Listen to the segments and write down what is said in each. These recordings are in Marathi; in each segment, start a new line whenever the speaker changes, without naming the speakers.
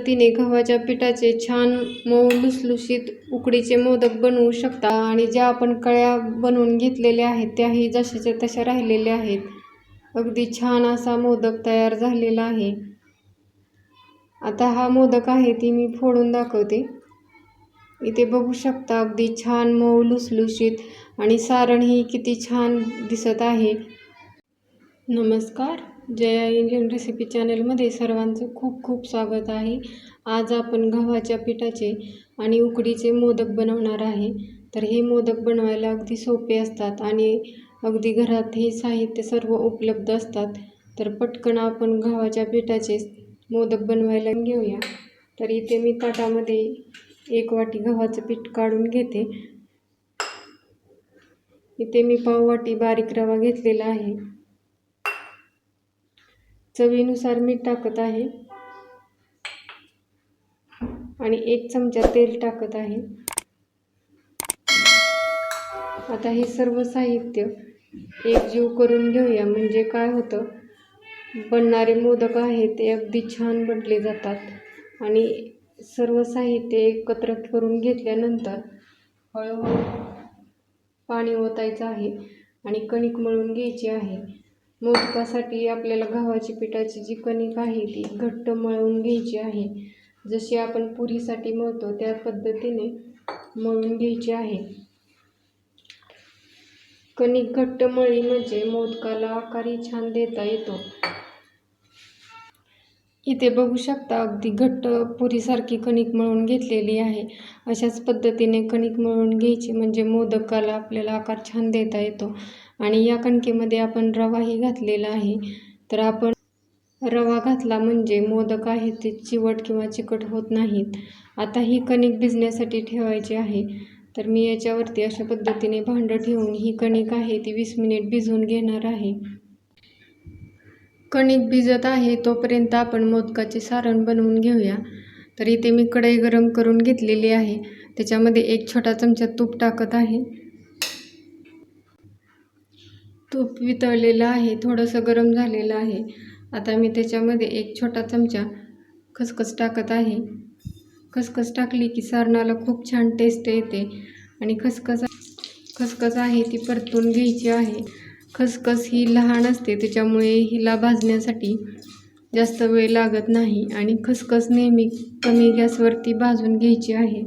पद्धतीने गव्हाच्या पिठाचे छान मऊ लुसलुशीत उकडीचे मोदक बनवू शकता आणि ज्या आपण कळ्या बनवून घेतलेल्या आहेत त्याही जशाच्या तशा राहिलेल्या आहेत. अगदी छान असा मोदक तयार झालेला आहे. आता हा मोदक आहे ती मी फोडून दाखवते. इथे बघू शकता अगदी छान मऊ लुसलुशीत आणि सारणही किती छान दिसत आहे. नमस्कार. जया इंडियन रेसिपी चॅनलमध्ये सर्वांचं खूप खूप स्वागत आहे. आज आपण गव्हाच्या पिठाचे आणि उकडीचे मोदक बनवणार आहे. तर हे मोदक बनवायला अगदी सोपे असतात आणि अगदी घरात हे साहित्य सर्व उपलब्ध असतात. तर पटकन आपण गव्हाच्या पिठाचे मोदक बनवायला घेऊया. तर इथे मी ताटामध्ये एक वाटी गव्हाचं पीठ काढून घेते. इथे मी पाव वाटी बारीक रवा घेतलेला आहे. चवीनुसार मीठ टाकत आहे. आणि एक चमचा तेल टाकत आहे. आता हे सर्व साहित्य एकजीव करून घेऊया. म्हणजे काय होतं? बनणारे मोदक आहे ते अगदी छान बनले जातात. आणि सर्व साहित्य एकत्र करून घेतल्यानंतर हळूहळू पाणी ओतायचं आहे आणि कणिक मळून घ्यायची आहे. मोदकासाठी आपल्याला गव्हाची पिठाची जी कणिक आहे ती घट्ट मळून घ्यायची आहे. जशी आपण पुरीसाठी मळतो त्या पद्धतीने मळून घ्यायची आहे. कणिक घट्ट मळी म्हणजे मोदकाला आकारही छान देता येतो. इथे बघू शकता अगदी घट्ट पुरीसारखी कणिक मळून घेतलेली आहे. अशाच पद्धतीने कणिक मळून घ्यायची म्हणजे मोदकाला आपल्याला आकार छान देता येतो. आणि या कणकेमध्ये आपण रवाही घातलेला आहे. तर आपण रवा घातला म्हणजे मोदक आहे ते चिवट किंवा चिकट होत नाहीत. आता ही कणिक भिजण्यासाठी ठेवायची आहे. तर मी याच्यावरती अशा पद्धतीने भांडं ठेवून ही कणिक आहे ती वीस मिनिट भिजवून घेणार आहे. कणिक भिजत आहे तोपर्यंत आपण मोदकाचे सारण बनवून घेऊया. तर इथे मी कढई गरम करून घेतलेली आहे. त्याच्यामध्ये एक छोटा चमचा तूप टाकत आहे. तूप वितळलेलं आहे थोडंसं गरम झालेलं आहे. आता मी त्याच्यामध्ये एक छोटा चमचा खसखस टाकत आहे. खसखस टाकली की सारणाला खूप छान टेस्ट येते आणि खसखस खसखस आहे ती परतून घ्यायची आहे. खसखस ही लहान असते त्याच्यामुळे हिला भाजण्यासाठी जास्त वेळ लागत नाही आणि खसखस नेहमी कमी गॅसवरती भाजून घ्यायची आहे.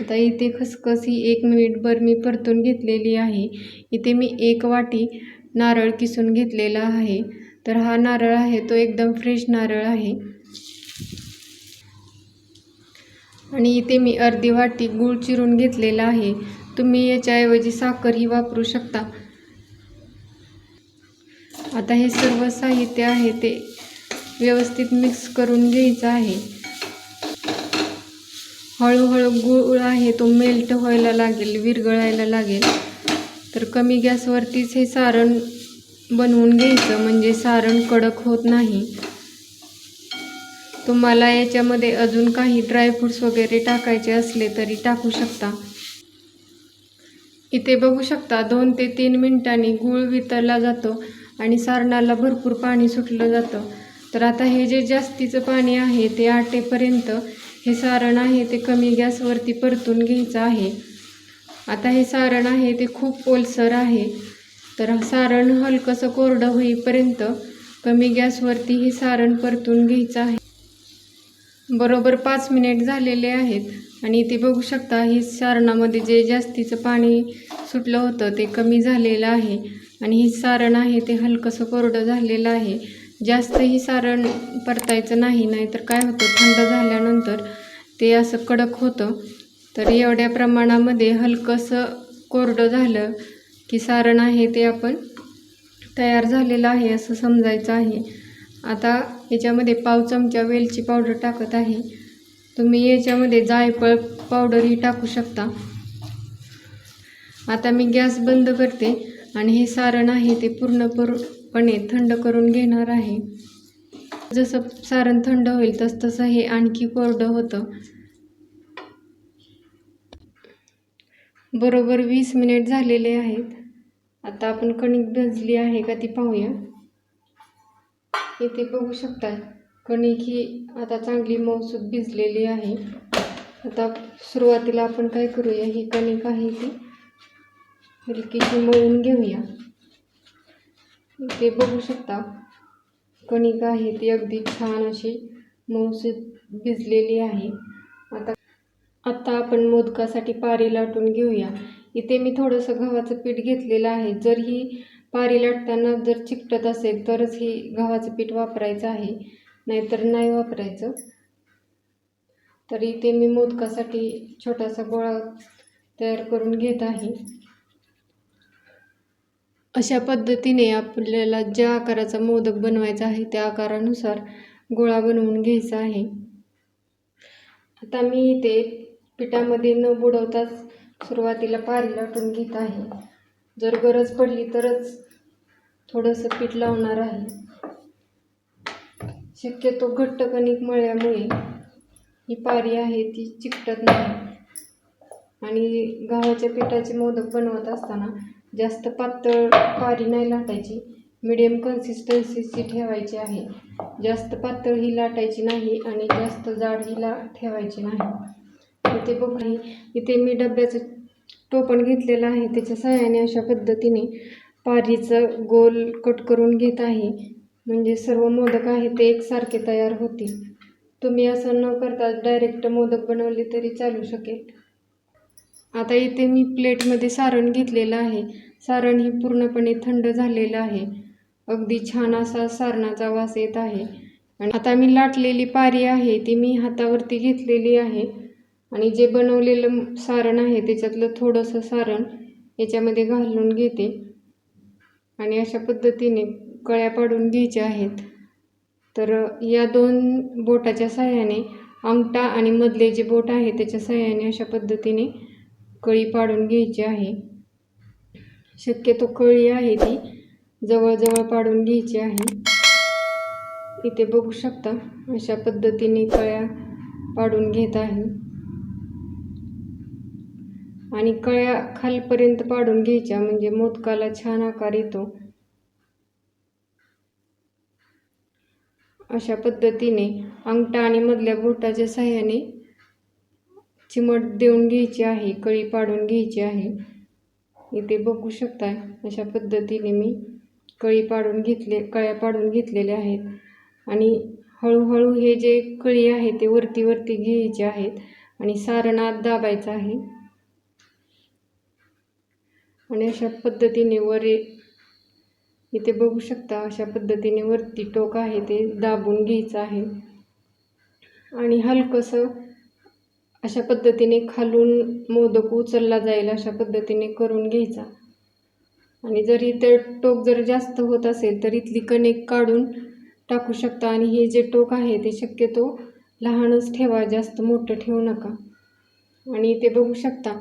आता इथे खसखस ही एक मिनिटभर मी परतून घेतलेली आहे. इथे मी एक वाटी नारळ किसून घेतलेला आहे. तर हा नारळ आहे तो एकदम फ्रेश नारळ आहे. आणि इथे मी अर्धी वाटी गूळ चिरून घेतलेला आहे. तुम्ही याच्याऐवजी साखरही वापरू शकता. आता हे सर्व साहित्य आहे ते व्यवस्थित मिक्स करून घ्यायचं आहे. हळूहळू गूळ आहे तो मेल्ट व्हायला लागेल विरघळायला लागेल. तर कमी गॅसवरतीच हे सारण बनवून घ्यायचं म्हणजे सारण कडक होत नाही. तुम्हाला याच्यामध्ये अजून काही ड्रायफ्रूट्स वगैरे टाकायचे असले तरी टाकू शकता. इथे बघू शकता दोन ते तीन मिनिटांनी गूळ वितरला जातो आणि सारणाला भरपूर पाणी सुटलं जातं. तर आता हे जे जास्तीचं पाणी आहे ते आटेपर्यंत हे सारण आहे ते कमी गॅसवरती परतून घ्यायचं आहे. आता हे सारण आहे ते खूप ओलसर आहे. तर सारण हलकंसं कोरडं होईपर्यंत कमी गॅसवरती हे सारण परतून घ्यायचं आहे. बरोबर पाच मिनिट झालेले आहेत आणि इथे बघू शकता हे सारणामध्ये जे जास्तीचं पाणी सुटलं होतं ते कमी झालेलं आहे. आणि हे सारण आहे ते हलकंसं कोरडं झालेलं आहे. जास्तही सारण परतायचं नाही नाहीतर काय होतं? थंड झाल्यानंतर ते असं कडक होतं. तर एवढ्या प्रमाणामध्ये हलकंसं कोरडं झालं की सारण आहे ते आपण तयार झालेलं आहे असं समजायचं आहे. आता याच्यामध्ये पाव चमचा वेलची पावडर टाकत आहे. तुम्ही याच्यामध्ये जायफळ पावडरही टाकू शकता. आता मी गॅस बंद करते आणि हे सारण आहे ते पणे थंड करून घेणार आहे. जसं सारण थंड होईल तस तसं हे आणखी कोरडं होतं. बरोबर वीस मिनिट झालेले आहेत. आता आपण कणिक भिजली आहे का ती पाहूया. इथे बघू शकता. कणिक ही आता चांगली मौसूद भिजलेली आहे. आता सुरुवातीला आपण काय करूया? ही कणिक आहे ती. हलकीशी मळून घेऊया. इथे बघू शकता. कणिक आहे ती अगदी छान अशी मऊसूत भिजलेली आहे. आता आता आपण मोदकासाठी पारी लाटून घेऊया. इथे मी थोडंसं गव्हाचं पीठ घेतलेलं आहे. जर ही पारी लाटताना जर चिकटत असेल तरच ही गव्हाचं पीठ वापरायचं आहे. नाहीतर नाही वापरायचं. तर इथे मी मोदकासाठी छोटासा गोळा तयार करून घेत आहे. अशा पद्धतीने आपल्याला ज्या आकाराचा मोदक बनवायचा आहे त्या आकारानुसार गोळा बनवून घ्यायचा आहे. आता मी इथे पिठामध्ये न बुडवताच सुरुवातीला पारी लाटून घेत आहे. जर गरज पडली तरच थोडंसं पीठ लावणार आहे. शक्यतो घट्ट कणिक मळल्यामुळे ही पारी आहे ती चिकटत नाही. आणि गव्हाच्या पिठाचे मोदक बनवत असताना जास्त पातळ पारी नाही लाटायची. मिडियम कन्सिस्टन्सीची ठेवायची आहे. जास्त पातळ ही लाटायची नाही आणि जास्त जाड ही ला ठेवायची नाही. इथे बघा इथे मी डब्याचं टोपण घेतलेलं आहे. त्याच्या सहाय्याने अशा पद्धतीने पारीचं गोल कट करून घेत आहे. म्हणजे सर्व मोदक आहे ते एकसारखे तयार होतील. तुम्ही असं न करता डायरेक्ट मोदक बनवले तरी चालू शकेल. आता इथे मी प्लेटमध्ये सारण घेतलेलं आहे. सारण ही पूर्णपणे थंड झालेलं आहे. अगदी छान असा सारणाचा वास येत आहे. आणि आता मी लाटलेली पारी आहे ती मी हातावरती घेतलेली आहे. आणि जे बनवलेलं सारण आहे त्याच्यातलं थोडंसं सारण याच्यामध्ये घालून घेते. आणि अशा पद्धतीने कळ्या पाडून घ्यायच्या आहेत. तर या दोन बोटाच्या सहाय्याने अंगठा आणि मधले जे बोट आहे त्याच्या सहाय्याने अशा पद्धतीने कळी पाडून घ्यायची आहे. शक्यतो कळी आहे ती जवळजवळ पाडून घ्यायची आहे. इथे बघू शकता अशा पद्धतीने कळ्या पाडून घेत आहे. आणि कळ्या खालपर्यंत पाडून घ्यायच्या म्हणजे मोदकाला छान आकार येतो. अशा पद्धतीने अंगठा आणि मधल्या बोटाच्या सहाय्याने चिमट देऊन घ्यायची आहे कळी पाडून घ्यायची आहे. इथे बघू शकता अशा पद्धतीने मी कळी पाडून घेतले कळ्या पाडून घेतलेल्या आहेत. आणि हळूहळू हे जे कळी आहे ते वरती वरती घ्यायचे आहेत आणि सारण आत दाबायचं आहे. आणि अशा पद्धतीने वर इथे बघू शकता अशा पद्धतीने वरती टोक आहे ते दाबून घ्यायचं आहे. आणि हलकंसं अशा पद्धतीने खालून मोदक उचलला जाईल अशा पद्धतीने करून घ्यायचा. आणि जर इथे टोक जर जास्त होत असेल तर इथली कणिक काढून टाकू शकता. आणि हे जे टोक आहे ते शक्यतो लहानच ठेवा जास्त मोठं ठेवू नका. आणि इथे बघू शकता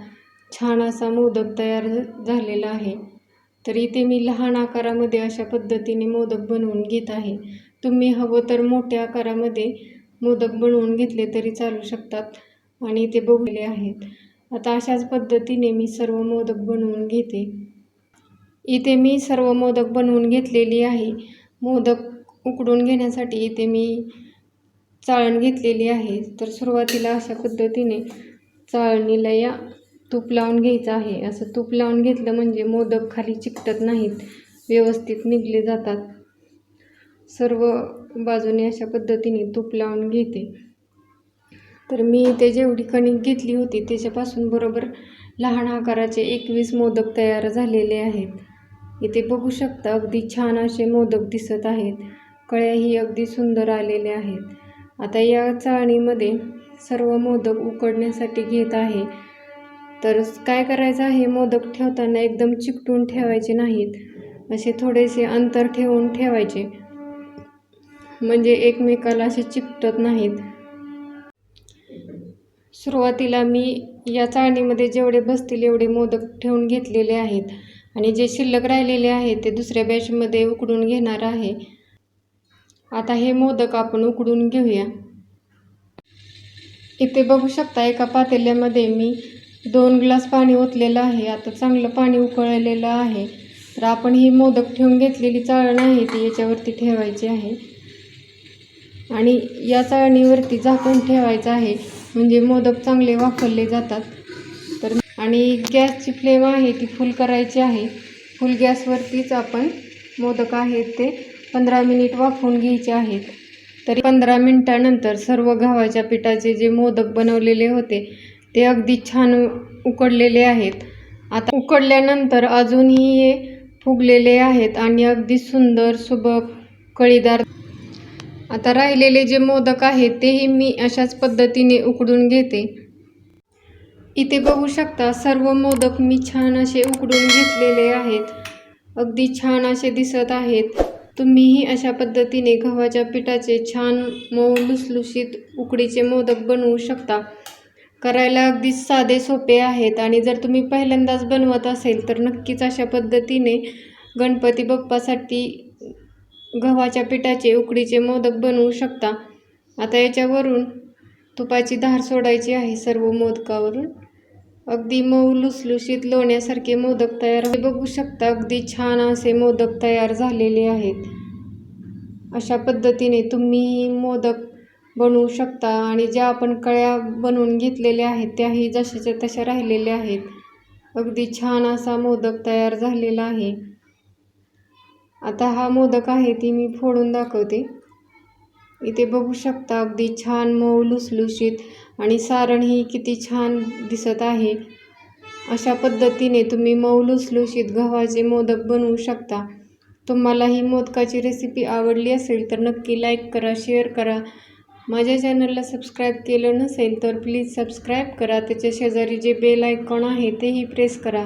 छान असा मोदक तयार झालेला आहे. तर इथे मी लहान आकारामध्ये अशा पद्धतीने मोदक बनवून घेत आहे. तुम्ही हवं तर मोठ्या आकारामध्ये मोदक बनवून घेतले तरी चालू शकतात. आणि इथे बघले आहेत. आता अशाच पद्धतीने मी सर्व मोदक बनवून घेते. इथे मी सर्व मोदक बनवून घेतलेली आहे. मोदक उकडून घेण्यासाठी इथे मी चाळण घेतलेली आहे. तर सुरुवातीला अशा पद्धतीने चाळणीला या तूप लावून घ्यायचं आहे. असं तूप लावून घेतलं म्हणजे मोदक खाली चिकटत नाहीत. व्यवस्थित निघले जातात. सर्व बाजूने अशा पद्धतीने तूप लावून घेते. तर मी इथे जेवढी कणिक घेतली होती त्याच्यापासून बरोबर लहान आकाराचे एकवीस मोदक तयार झालेले आहेत. इथे बघू शकता अगदी छान असे मोदक दिसत आहेत. कळ्याही अगदी सुंदर आलेल्या आहेत. आता या चाळणीमध्ये सर्व मोदक उकडण्यासाठी घेत आहे. तर काय करायचं आहे? मोदक ठेवताना एकदम चिकटून ठेवायचे नाहीत. असे थोडेसे अंतर ठेवून ठेवायचे. म्हणजे एकमेकाला असे चिकटत नाहीत. सुरुवातीला मी या चाळणीमध्ये जेवढे बसतील एवढे मोदक ठेवून घेतलेले आहेत. आणि जे शिल्लक राहिलेले आहे ते दुसऱ्या बॅचमध्ये उकडून घेणार आहे. आता हे मोदक आपण उकडून घेऊया. इथे बघू शकता एका पातेल्यामध्ये मी दोन ग्लास पाणी ओतलेलं आहे. आता चांगलं पाणी उकळलेलं आहे. तर आपण ही मोदक ठेवून घेतलेली चाळण आहे ती याच्यावरती ठेवायची आहे. आणि या चाळणीवरती झाकून ठेवायचं आहे. म्हणजे मोदक चांगले वापरले जातात. तर आणि गॅसची फ्लेम आहे ती फुल करायची आहे. फुल गॅसवरतीच आपण मोदक आहेत ते पंधरा मिनिट वाफवून घ्यायचे आहेत. तरी पंधरा मिनटानंतर सर्व गव्हाच्या पिठाचे जे मोदक बनवलेले होते ते अगदी छान उकडलेले आहेत. आता उकडल्यानंतर अजूनही हे फुगलेले आहेत आणि अगदी सुंदर सुबक कळीदार आता राहिलेले जे मोदक आहेत तेही मी अशाच पद्धतीने उकडून घेते. इथे बघू शकता सर्व मोदक मी छान असे उकडून घेतलेले आहेत. अगदी छान असे दिसत आहेत. तुम्हीही अशा पद्धतीने गव्हाच्या पिठाचे छान मऊ लुसलुशीत उकडीचे मोदक बनवू शकता. करायला अगदी साधे सोपे आहेत आणि जर तुम्ही पहिल्यांदाच बनवत असेल तर नक्कीच अशा पद्धतीने गणपती बाप्पासाठी गव्हाच्या पिठाचे उकडीचे मोदक बनवू शकता. आता याच्यावरून तुपाची धार सोडायची आहे सर्व मोदकावरून. अगदी मऊ लुसलुशीत लोण्यासारखे मोदक तयार बघू शकता अगदी छान असे मोदक तयार झालेले आहेत. अशा पद्धतीने तुम्ही मोदक बनवू शकता आणि ज्या आपण कळ्या बनवून घेतलेल्या आहेत त्याही जशाच्या तशा राहिलेल्या आहेत. अगदी छान असा मोदक तयार झालेला आहे. आता हा मोदक आहे ती मी फोडून दाखवते. इथे बघू शकता अगदी छान मऊ लुसलुशीत आणि सारण ही किती छान दिसत आहे. अशा पद्धतीने तुम्ही मऊ लुसलुशीत गव्हाचे मोदक बनवू शकता. तुम्हाला ही मोदकाची रेसिपी आवडली असेल तर नक्की लाईक करा शेअर करा. माझ्या चॅनलला सबस्क्राईब केलं नसेल तर प्लीज सबस्क्राईब करा. त्याच्या शेजारी जे बेल आयकॉन आहे तेही प्रेस करा.